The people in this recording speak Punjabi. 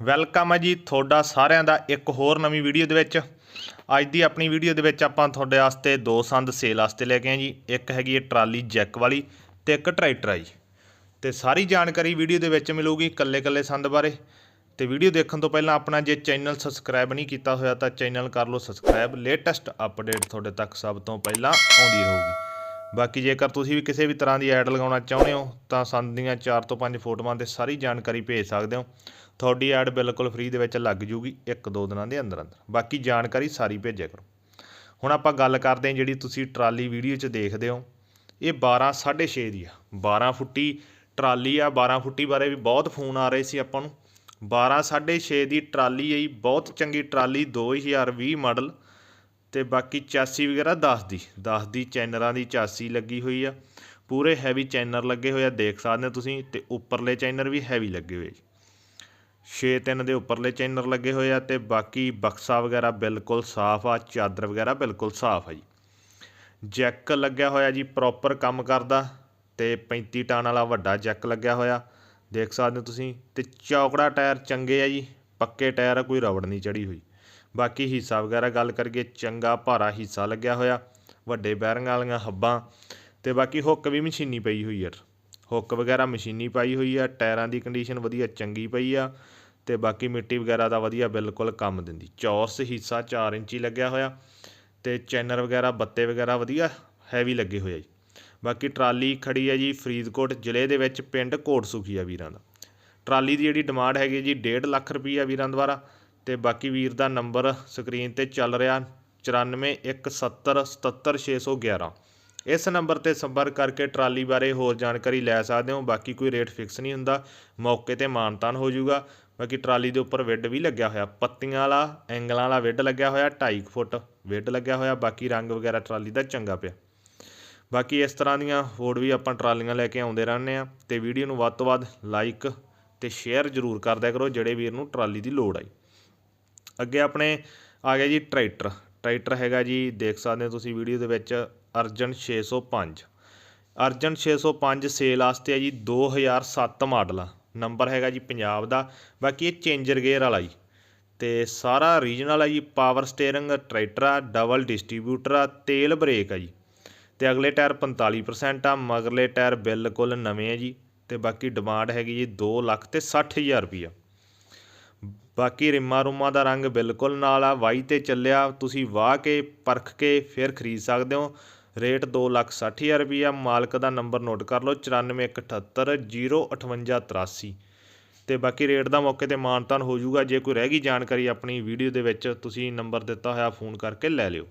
ਵੈਲਕਮ ਹੈ ਜੀ ਤੁਹਾਡਾ ਸਾਰਿਆਂ ਦਾ ਇੱਕ ਹੋਰ ਨਵੀਂ ਵੀਡੀਓ ਦੇ ਵਿੱਚ। ਅੱਜ ਦੀ ਆਪਣੀ ਵੀਡੀਓ ਦੇ ਵਿੱਚ ਆਪਾਂ ਤੁਹਾਡੇ ਵਾਸਤੇ ਦੋ ਸੰਦ ਸੇਲ ਵਾਸਤੇ ਲੈ ਕੇ ਆਏ ਜੀ। ਇੱਕ ਹੈਗੀ ਹੈ ਟਰਾਲੀ ਜੈਕ ਵਾਲੀ ਤੇ ਇੱਕ ਟਰੈਕਟਰ ਹੈ ਜੀ ਤੇ ਸਾਰੀ ਜਾਣਕਾਰੀ ਵੀਡੀਓ ਦੇ ਵਿੱਚ ਮਿਲੂਗੀ ਕੱਲੇ ਕੱਲੇ ਸੰਦ ਬਾਰੇ। ਤੇ ਵੀਡੀਓ ਦੇਖਣ ਤੋਂ ਪਹਿਲਾਂ ਆਪਣਾ ਜੇ ਚੈਨਲ ਸਬਸਕ੍ਰਾਈਬ ਨਹੀਂ ਕੀਤਾ ਹੋਇਆ ਤਾਂ ਚੈਨਲ ਕਰ ਲਓ ਸਬਸਕ੍ਰਾਈਬ। ਲੇਟੈਸਟ ਅਪਡੇਟ ਤੁਹਾਡੇ ਤੱਕ ਸਭ ਤੋਂ ਪਹਿਲਾਂ ਆਉਂਦੀ ਰਹੂਗੀ। ਬਾਕੀ ਜੇਕਰ ਤੁਸੀਂ ਵੀ ਕਿਸੇ ਵੀ ਤਰ੍ਹਾਂ ਦੀ ਐਡ ਲਗਾਉਣਾ ਚਾਹੁੰਦੇ ਹੋ, ਤਾਂ ਸੰਦ ਦੀਆਂ 4 ਤੋਂ 5 ਫੋਟੋਆਂ ਤੇ ਸਾਰੀ ਜਾਣਕਾਰੀ ਭੇਜ ਸਕਦੇ ਹੋ। ਤੁਹਾਡੀ ਐਡ ਬਿਲਕੁਲ ਫ੍ਰੀ ਦੇ ਵਿੱਚ ਲੱਗ ਜੂਗੀ ਇੱਕ ਦੋ ਦਿਨਾਂ ਦੇ ਅੰਦਰ ਅੰਦਰ। ਬਾਕੀ ਜਾਣਕਾਰੀ ਸਾਰੀ ਭੇਜਿਆ ਕਰੋ। ਹੁਣ ਆਪਾਂ ਗੱਲ ਕਰਦੇ ਹਾਂ ਜਿਹੜੀ ਤੁਸੀਂ ਟਰਾਲੀ ਵੀਡੀਓ 'ਚ ਦੇਖਦੇ ਹੋ। ਇਹ 12 6.5 ਦੀ ਆ। 12 ਫੁੱਟੀ ਟਰਾਲੀ ਆ। 12 ਫੁੱਟੀ ਬਾਰੇ ਵੀ ਬਹੁਤ ਫੋਨ ਆ ਰਹੇ ਸੀ ਆਪਾਂ ਨੂੰ। 12 6.5 ਦੀ ਟਰਾਲੀ ਆਈ। ਬਹੁਤ ਚੰਗੀ ਟਰਾਲੀ। 2020 ਮਾਡਲ। ਅਤੇ ਬਾਕੀ ਚਾਸੀ ਵਗੈਰਾ ਦਸ ਦੀ ਦਸ ਦੀ ਚੈਨਰਾਂ ਦੀ ਚਾਸੀ ਲੱਗੀ ਹੋਈ ਆ। ਪੂਰੇ ਹੈਵੀ ਚੈਨਰ ਲੱਗੇ ਹੋਏ ਆ, ਦੇਖ ਸਕਦੇ ਹੋ ਤੁਸੀਂ ਅਤੇ ਉੱਪਰਲੇ ਚੈਨਰ ਵੀ ਹੈਵੀ ਲੱਗੇ ਹੋਏ ਜੀ। 6-3 ਦੇ ਉੱਪਰਲੇ ਚੈਨਰ ਲੱਗੇ ਹੋਏ ਆ ਤੇ ਬਾਕੀ ਬਕਸਾ ਵਗੈਰਾ ਬਿਲਕੁਲ ਸਾਫ਼ ਆ, ਚਾਦਰ ਵਗੈਰਾ ਬਿਲਕੁਲ ਸਾਫ਼ ਆ ਜੀ। ਜੈਕ ਲੱਗਿਆ ਹੋਇਆ ਜੀ ਪ੍ਰੋਪਰ ਕੰਮ ਕਰਦਾ ਤੇ 35 ਟਨ ਵਾਲਾ ਵੱਡਾ ਜੈਕ ਲੱਗਿਆ ਹੋਇਆ, ਦੇਖ ਸਕਦੇ ਹੋ ਤੁਸੀਂ, ਤੇ ਚੌਕੜਾ ਟਾਇਰ ਚੰਗੇ ਆ ਜੀ, ਪੱਕੇ ਟਾਇਰ ਆ, ਕੋਈ ਰਬੜ ਨਹੀਂ ਚੜੀ ਹੋਈ। ਬਾਕੀ ਹਿੱਸਾ ਵਗੈਰਾ ਗੱਲ ਕਰੀਏ, ਚੰਗਾ ਭਾਰਾ ਹਿੱਸਾ ਲੱਗਿਆ ਹੋਇਆ, ਵੱਡੇ ਬੈਰਿੰਗ ਵਾਲੀਆਂ ਹੱਬਾਂ ਤੇ ਬਾਕੀ ਹੁੱਕ ਵੀ ਮਸ਼ੀਨੀ ਪਈ ਹੋਈ ਯਾਰ ਹੁੱਕ ਵਗੈਰਾ ਮਸ਼ੀਨੀ ਪਾਈ ਹੋਈ ਆ, ਟਾਇਰਾਂ ਦੀ ਕੰਡੀਸ਼ਨ ਵਧੀਆ ਚੰਗੀ ਪਈ ਆ ਤੇ ਬਾਕੀ ਮਿੱਟੀ ਵਗੈਰਾ ਦਾ ਵਧੀਆ ਬਿਲਕੁਲ ਕੰਮ ਦਿੰਦੀ। ਚੌਰਸ ਹਿੱਸਾ 4 ਇੰਚੀ ਲੱਗਿਆ ਹੋਇਆ ਤੇ ਚੈਨਰ ਵਗੈਰਾ, ਬੱਤੇ ਵਗੈਰਾ ਵਧੀਆ ਹੈਵੀ ਲੱਗੇ ਹੋਏ ਆ ਜੀ। ਬਾਕੀ ਟਰਾਲੀ ਖੜੀ ਹੈ ਜੀ ਫਰੀਦਕੋਟ ਜ਼ਿਲ੍ਹੇ ਦੇ ਵਿੱਚ, ਪਿੰਡ ਕੋਟ ਸੁਖੀਆ ਵੀਰਾਂ ਦਾ। ਟਰਾਲੀ ਦੀ ਜਿਹੜੀ ਡਿਮਾਂਡ ਹੈਗੀ ਜੀ 1.5 ਲੱਖ ਰੁਪਈਆ ਵੀਰਾਂ ਦੁਆਰਾ ਅਤੇ ਬਾਕੀ ਵੀਰ ਦਾ ਨੰਬਰ ਸਕਰੀਨ ਤੇ ਚੱਲ ਰਿਹਾ 9417077611 ਇਸ ਨੰਬਰ ਤੇ ਸੰਪਰਕ ਕਰਕੇ ਟਰਾਲੀ ਬਾਰੇ ਹੋਰ ਜਾਣਕਾਰੀ ਲੈ ਸਕਦੇ ਹੋ। ਬਾਕੀ ਕੋਈ ਰੇਟ ਫਿਕਸ ਨਹੀਂ ਹੁੰਦਾ। ਮੌਕੇ ਤੇ ਮਾਨਤਾਨ ਹੋ ਜਾਊਗਾ। ਬਾਕੀ ਟਰਾਲੀ ਦੇ ਉੱਪਰ ਵਿੱਡ ਵੀ ਲੱਗਿਆ ਹੋਇਆ। ਪੱਤੀਆਂ ਵਾਲਾ, ਐਂਗਲਾਂ ਵਾਲਾ ਵਿੱਡ ਲੱਗਿਆ ਹੋਇਆ। 2.5 ਫੁੱਟ ਵਿੱਡ ਲੱਗਿਆ ਹੋਇਆ। ਬਾਕੀ ਰੰਗ ਵਗੈਰਾ ਟਰਾਲੀ ਦਾ ਚੰਗਾ ਪਿਆ। ਬਾਕੀ ਇਸ ਤਰ੍ਹਾਂ ਦੀਆਂ ਹੋਰ ਵੀ ਆਪਾਂ ਟਰਾਲੀਆਂ ਲੈ ਕੇ ਆਉਂਦੇ ਰਹਿੰਦੇ ਆ ਤੇ ਵੀਡੀਓ ਨੂੰ ਵੱਧ ਤੋਂ ਵੱਧ ਲਾਈਕ ਤੇ ਸ਼ੇਅਰ ਜ਼ਰੂਰ ਕਰਦਿਆ ਕਰੋ, ਜਿਹੜੇ ਵੀਰ ਨੂੰ ਟਰਾਲੀ ਦੀ ਲੋੜ ਆਈ। ਅੱਗੇ ਆਪਣੇ ਆ ਗਿਆ ਜੀ ਟਰੈਕਟਰ। ਟਰੈਕਟਰ ਹੈਗਾ ਜੀ, ਦੇਖ ਸਕਦੇ ਹੋ ਤੁਸੀਂ ਵੀਡੀਓ ਦੇ ਵਿੱਚ, ਅਰਜਨ 605 ਅਰਜਨ 605 ਸੇਲ ਵਾਸਤੇ ਹੈ ਜੀ 2007 ਮਾਡਲ ਆ। ਨੰਬਰ ਹੈਗਾ ਜੀ ਪੰਜਾਬ ਦਾ, ਬਾਕੀ ਇਹ ਚੇਂਜਰ ਗੇਅਰ ਵਾਲਾ ਜੀ। ਤੇ ਸਾਰਾ ਰੀਜਨਲ ਆ ਜੀ ਪਾਵਰ ਸਟੀਅਰਿੰਗ ਟਰੈਕਟਰ ਆ ਡਬਲ ਡਿਸਟ੍ਰੀਬਿਊਟਰ ਆ, ਤੇਲ ਬ੍ਰੇਕ ਆ ਜੀ। ਤੇ ਅਗਲੇ ਟਾਇਰ 45% ਆ, ਮਗਰਲੇ ਟਾਇਰ ਬਿਲਕੁਲ ਨਵੇਂ ਆ ਜੀ। ਤੇ ਬਾਕੀ ਡਿਮਾਂਡ ਹੈਗੀ ਜੀ 2 ਲੱਖ ਤੇ 60000 ਰੁਪਈਆ। ਬਾਕੀ ਰਿੰਮਾਂ ਰੁਮਾ ਦਾ ਰੰਗ ਬਿਲਕੁਲ ਨਾਲ ਆ, ਵਾਈ ਤੇ ਚੱਲਿਆ, ਤੁਸੀਂ ਵਾਹ ਕੇ, ਪਰਖ ਕੇ ਫਿਰ ਖਰੀਦ ਸਕਦੇ ਹੋ। ਰੇਟ 260000 ਰੁਪਈਆ, ਮਾਲਕ ਦਾ ਨੰਬਰ ਨੋਟ ਕਰ ਲਓ 9417805883 ਤੇ ਬਾਕੀ ਰੇਟ ਦਾ ਮੌਕੇ ਤੇ ਮਾਨਤਾਨ ਹੋ ਜਾਊਗਾ, ਜੇ ਕੋਈ ਰਹਿ ਗਈ ਜਾਣਕਾਰੀ ਆਪਣੀ ਵੀਡੀਓ ਦੇ ਵਿੱਚ, ਤੁਸੀਂ ਨੰਬਰ ਦਿੱਤਾ ਹੋਇਆ, ਫੋਨ ਕਰਕੇ ਲੈ ਲਿਓ।